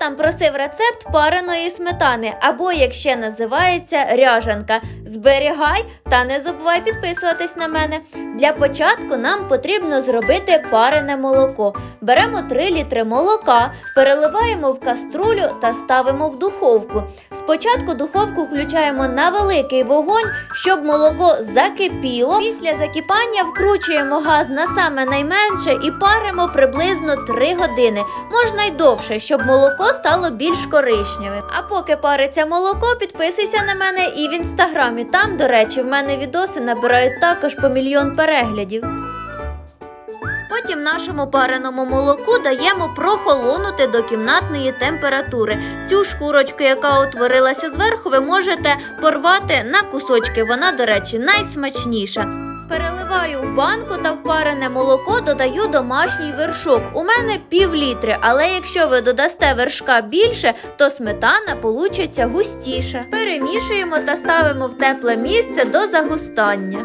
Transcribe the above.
там просив рецепт пареної сметани, або як ще називається ряжанка. Зберігай та не забувай підписуватись на мене. Для початку нам потрібно зробити парене молоко. Беремо 3 літри молока, переливаємо в каструлю та ставимо в духовку. Спочатку духовку включаємо на великий вогонь, щоб молоко закипіло. Після закипання вкручуємо газ на саме найменше і паримо приблизно 3 години. Можна й довше, щоб молоко стало більш коричневим. А поки париться молоко, підписуйся на мене і в інстаграмі. Там, до речі, в мене відоси набирають також по мільйон переглядів. Потім нашому пареному молоку даємо прохолонути до кімнатної температури. Цю шкурочку, яка утворилася зверху, ви можете порвати на кусочки. Вона, до речі, найсмачніша. Переливаю в банку та в парене молоко додаю домашній вершок. У мене пів літри, але якщо ви додасте вершка більше, то сметана получиться густіше. Перемішуємо та ставимо в тепле місце до загустання.